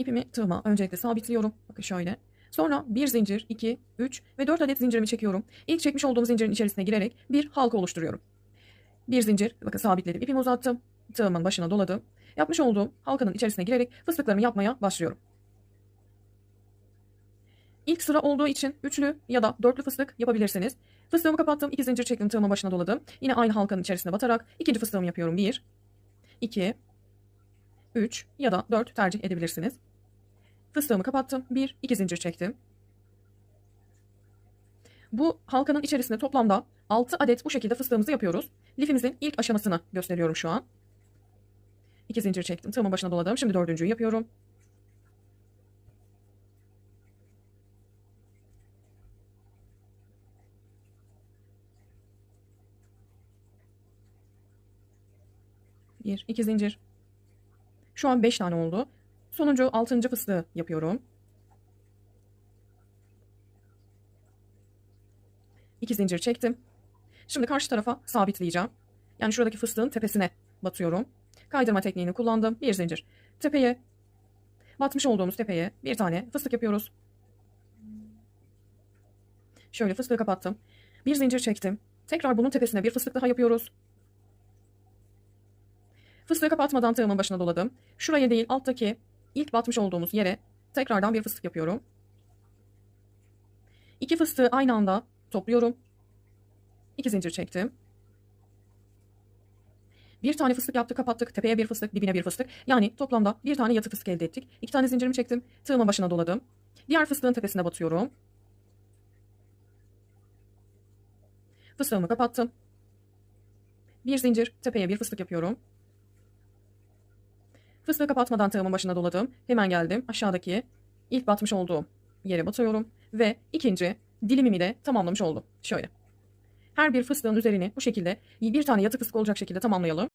İpimi tığıma öncelikle sabitliyorum. Bakın şöyle. Sonra bir zincir, 2, 3 ve 4 adet zincirimi çekiyorum. İlk çekmiş olduğum zincirin içerisine girerek bir halka oluşturuyorum. Bir zincir, bakın sabitledim. İpimi uzattım. Tığımın başına doladım. Yapmış olduğum halkanın içerisine girerek fıstıklarımı yapmaya başlıyorum. İlk sıra olduğu için üçlü ya da dörtlü fıstık yapabilirsiniz. Fıstığımı kapattım. iki zincir çektim. Tığımın başına doladım. Yine aynı halkanın içerisine batarak ikinci fıstığımı yapıyorum. 1, 2, 3 ya da 4 tercih edebilirsiniz. Fıstığımı kapattım. 1, 2 zincir çektim. Bu halkanın içerisinde toplamda 6 adet bu şekilde fıstığımızı yapıyoruz. Lifimizin ilk aşamasını gösteriyorum şu an. 2 zincir çektim. Tığımın başına doladım. Şimdi dördüncüyü yapıyorum. Bir, iki zincir. Şu an 5 tane oldu. Sonuncu 6. fıstığı yapıyorum. 2 zincir çektim. Şimdi karşı tarafa sabitleyeceğim. Yani şuradaki fıstığın tepesine batıyorum. Kaydırma tekniğini kullandım. Bir zincir. Tepeye, batmış olduğumuz tepeye bir tane fıstık yapıyoruz. Şöyle fıstığı kapattım. Bir zincir çektim. Tekrar bunun tepesine bir fıstık daha yapıyoruz. Fıstığı kapatmadan tığımın başına doladım. Şuraya değil alttaki ilk batmış olduğumuz yere tekrardan bir fıstık yapıyorum. İki fıstığı aynı anda topluyorum. İki zincir çektim. Bir tane fıstık yaptık kapattık. Tepeye bir fıstık dibine bir fıstık. Yani toplamda bir tane yatı fıstık elde ettik. İki tane zincirimi çektim. Tığımın başına doladım. Diğer fıstığın tepesine batıyorum. Fıstığımı kapattım. Bir zincir tepeye bir fıstık yapıyorum. Fıstığı kapatmadan tığımın başına doladım. Hemen geldim aşağıdaki ilk batmış olduğum yere batıyorum. Ve ikinci dilimimi de tamamlamış oldum. Şöyle. Her bir fıstığın üzerini bu şekilde bir tane yatı fıstık olacak şekilde tamamlayalım.